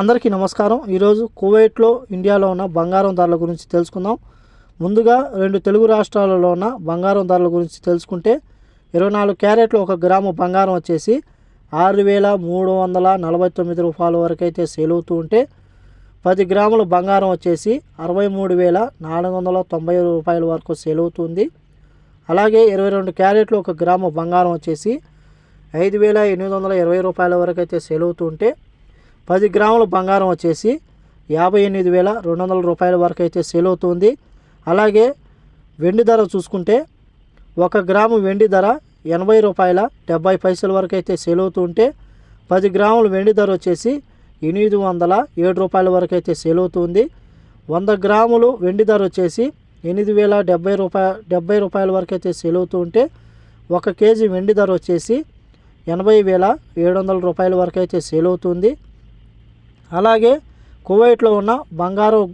అందరికీ నమస్కారం. ఈరోజు కువైట్లో ఇండియాలో ఉన్న బంగారం ధరల గురించి తెలుసుకుందాం. ముందుగా రెండు తెలుగు రాష్ట్రాలలో ఉన్న బంగారం ధరల గురించి తెలుసుకుంటే ఇరవై నాలుగు క్యారెట్లు ఒక గ్రాము బంగారం వచ్చేసి ఆరు వేల మూడు వందల నలభై తొమ్మిది రూపాయల వరకు అయితే సేల్ అవుతూ ఉంటే పది గ్రాముల బంగారం వచ్చేసి అరవై మూడు వేల నాలుగు వందల తొంభై రూపాయల వరకు సేల్ అవుతుంది. అలాగే ఇరవై రెండు క్యారెట్లు ఒక గ్రాము బంగారం వచ్చేసి ఐదు వేల ఎనిమిది వందల ఇరవై రూపాయల వరకు అయితే సేల్ అవుతూ ఉంటే పది గ్రాముల బంగారం వచ్చేసి యాభై ఎనిమిది వేల రెండు వందల రూపాయల వరకు అయితే సేల్ అవుతుంది. అలాగే వెండి ధర చూసుకుంటే ఒక గ్రాము వెండి ధర ఎనభై రూపాయల డెబ్బై పైసల వరకు అయితే సేల్ అవుతుంటే ఉంటే పది గ్రాముల వెండి ధర వచ్చేసి ఎనిమిది వందల ఏడు రూపాయల వరకు అయితే సేల్ అవుతుంది. వంద గ్రాములు వెండి ధర వచ్చేసి ఎనిమిది వేల డెబ్బై రూపాయ డెబ్బై రూపాయల వరకు అయితే సేల్ అవుతూ ఉంటే ఒక కేజీ వెండి ధర వచ్చేసి ఎనభై వేల ఏడు వందల రూపాయల వరకు అయితే సేల్ అవుతుంది. అలాగే కువైట్లో ఉన్న బంగారం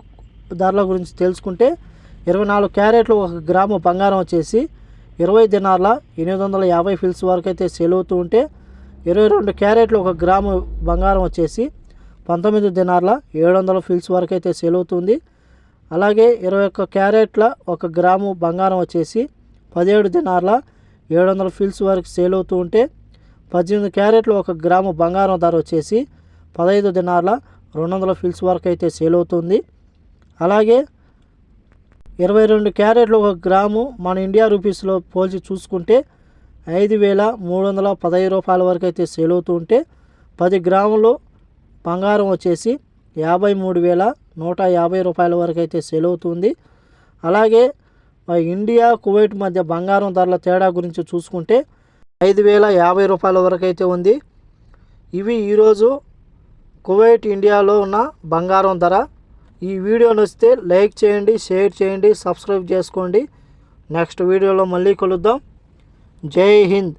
ధరల గురించి తెలుసుకుంటే ఇరవై నాలుగు క్యారెట్లు ఒక గ్రాము బంగారం వచ్చేసి ఇరవై దినార్ల ఎనిమిది వందల యాభై ఫిల్స్ వరకు అయితే సేల్ అవుతూ ఉంటే ఇరవై రెండు క్యారెట్లు ఒక గ్రాము బంగారం వచ్చేసి పంతొమ్మిది దినార్ల ఏడు వందల ఫిల్స్ వరకు అయితే సేల్ అవుతుంది. అలాగే ఇరవై ఒక్క క్యారెట్ల ఒక గ్రాము బంగారం వచ్చేసి పదిహేడు దినార్ల ఏడు వందల ఫిల్స్ వరకు సేల్ అవుతూ ఉంటే పద్దెనిమిది క్యారెట్లు ఒక గ్రాము బంగారం ధర వచ్చేసి పదహైదు దినాల రెండు వందల ఫిల్స్ వరకు అయితే సేల్ అవుతుంది. అలాగే ఇరవై రెండు క్యారెట్లు ఒక గ్రాము మన ఇండియా రూపీస్లో పోల్చి చూసుకుంటే ఐదు వేల మూడు వందల పదహైదు రూపాయల వరకు అయితే సేల్ అవుతూ ఉంటే పది గ్రాములు బంగారం వచ్చేసి యాభై మూడు వేల నూట యాభై రూపాయల వరకు అయితే సేల్ అవుతుంది. అలాగే ఇండియా కువైట్ మధ్య బంగారం ధరల తేడా గురించి చూసుకుంటే ఐదు వేల యాభై రూపాయల వరకు అయితే ఉంది. ఇవి ఈరోజు కువైట్ ఇండియాలో ఉన్న బంగారం ధర. ఈ వీడియో నచ్చితే లైక్ చేయండి షేర్ చేయండి సబ్స్క్రైబ్ చేసుకోండి. నెక్స్ట్ వీడియోలో మళ్ళీ కలుద్దాం. జై హింద్.